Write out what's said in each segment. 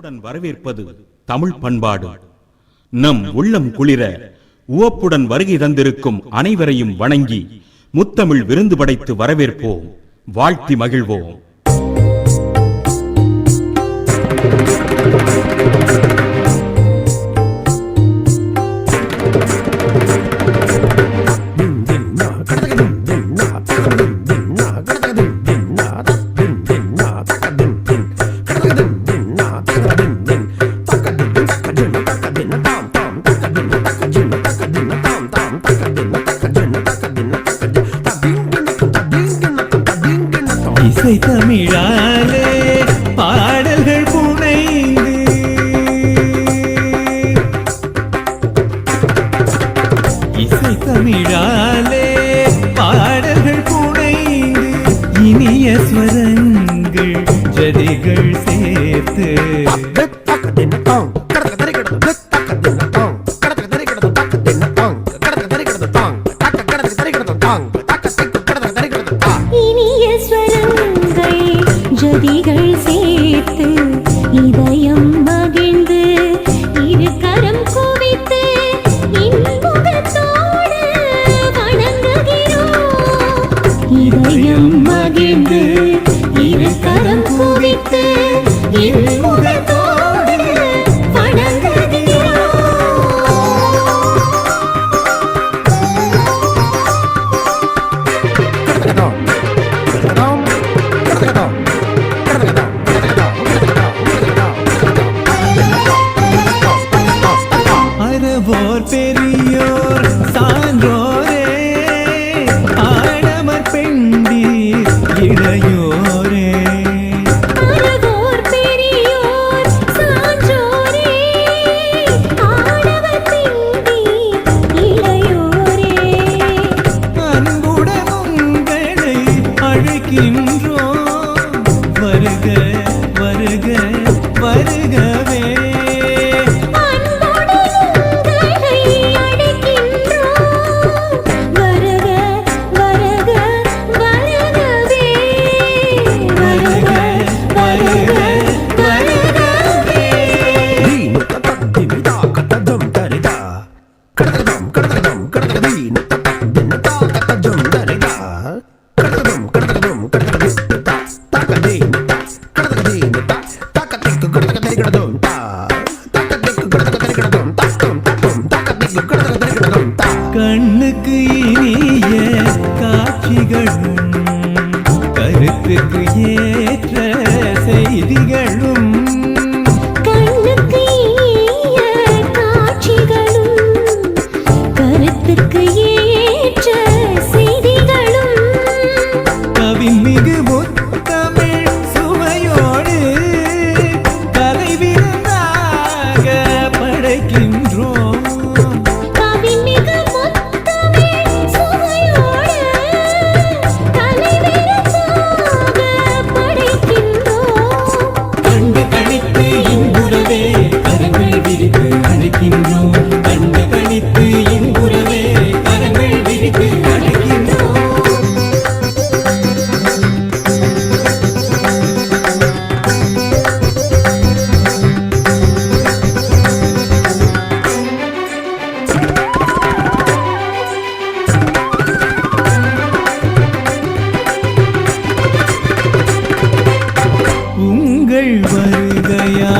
அன்புடன் வரவேற்பது தமிழ் பண்பாடு. நம் உள்ளம் குளிர உவப்புடன் வருகை தந்திருக்கும் அனைவரையும் வணங்கி முத்தமிழ் விருந்து படைத்து வரவேற்போம். வாழ்த்தி மகிழ்வோம். இசை தமிழாலே பாடல்கள் புனைந்து. இசை தமிழாலே பாடல்கள் புனைந்து. இனிய ஸ்வரங்கள் ஜதிகள் சேர்த்து. ஜதிகள் சேர்த்து இதயம் மகிழ்ந்து இரு கரம் குவித்து இன்புகத்தோடு வணங்குகிறோம். இதயம் மகிழ்ந்து இரு கரம் குவித்து இரு আয়ো রে। வருகையா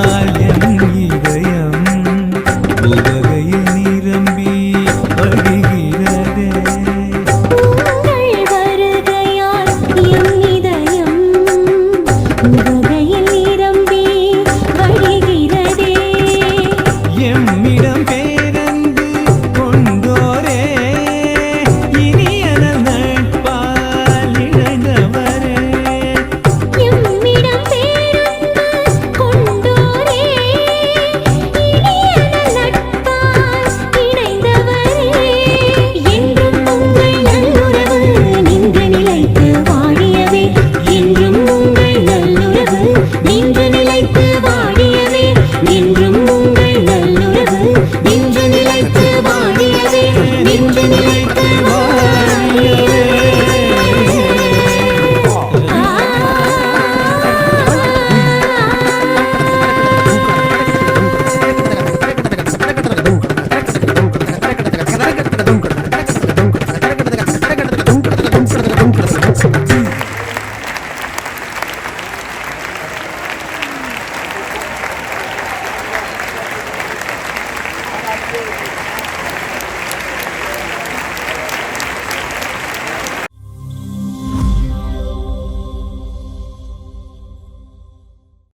Gracias.